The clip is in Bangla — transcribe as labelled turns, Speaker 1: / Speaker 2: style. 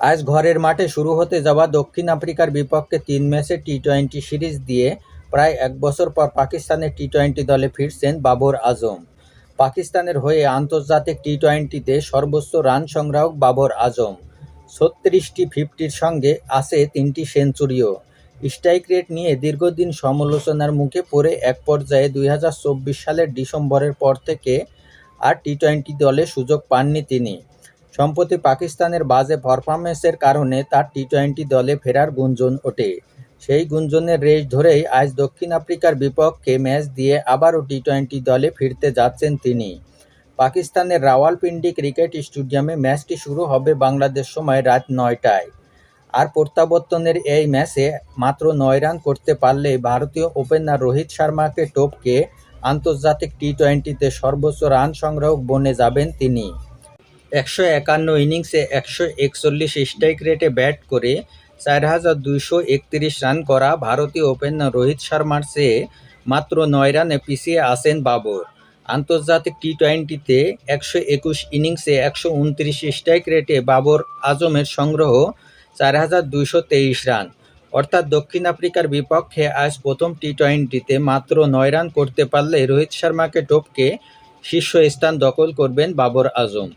Speaker 1: আজ ঘরের মাঠে শুরু হতে যাওয়া দক্ষিণ আফ্রিকার বিপক্ষে তিন ম্যাচে টি টোয়েন্টি সিরিজ দিয়ে প্রায় এক বছর পর পাকিস্তানের টি টোয়েন্টি দলে ফিরছেন বাবর আজম। পাকিস্তানের হয়ে আন্তর্জাতিক টি টোয়েন্টিতে সর্বোচ্চ রান সংগ্রাহক বাবর আজম। ছত্রিশটি ফিফটির সঙ্গে আছে তিনটি সেঞ্চুরিও। স্ট্রাইক রেট নিয়ে দীর্ঘদিন সমালোচনার মুখে পড়ে এক পর্যায়ে দুই হাজার চব্বিশ সালের ডিসেম্বরের পর থেকে আর টি টোয়েন্টি দলে সুযোগ পাননি তিনি। সম্প্রতি পাকিস্তানের বাজে পারফরমেন্সের কারণে তার টি টোয়েন্টি দলে ফেরার গুঞ্জন ওঠে। সেই গুঞ্জনের রেশ ধরেই আজ দক্ষিণ আফ্রিকার বিপক্ষে ম্যাচ দিয়ে আবারও টি টোয়েন্টি দলে ফিরতে যাচ্ছেন তিনি। পাকিস্তানের রাওয়ালপিন্ডি ক্রিকেট স্টেডিয়ামে ম্যাচটি শুরু হবে বাংলাদেশ সময় রাত নয়টায়। আর প্রত্যাবর্তনের এই ম্যাচে মাত্র নয় রান করতে পারলেই ভারতীয় ওপেনার রোহিত শর্মাকে টপকে আন্তর্জাতিক টি টোয়েন্টিতে সর্বোচ্চ রান সংগ্রাহক বনে যাবেন তিনি। একশো একান্ন ইনিংসে একশো একচল্লিশ স্ট্রাইক রেটে ব্যাট করে চার হাজার দুইশো একত্রিশ রান করা ভারতীয় ওপেনার রোহিত শর্মার চেয়ে মাত্র নয় রানে পিছিয়ে আছেন বাবর। আন্তর্জাতিক টি টোয়েন্টিতে একশো একুশ ইনিংসে একশো উনত্রিশ স্ট্রাইক রেটে বাবর আজমের সংগ্রহ চার হাজার দুইশো তেইশ রান। অর্থাৎ দক্ষিণ আফ্রিকার বিপক্ষে আজ প্রথম টি টোয়েন্টিতে মাত্র নয় রান করতে পারলে রোহিত শর্মাকে টপকে শীর্ষস্থান দখল করবেন বাবর আজম।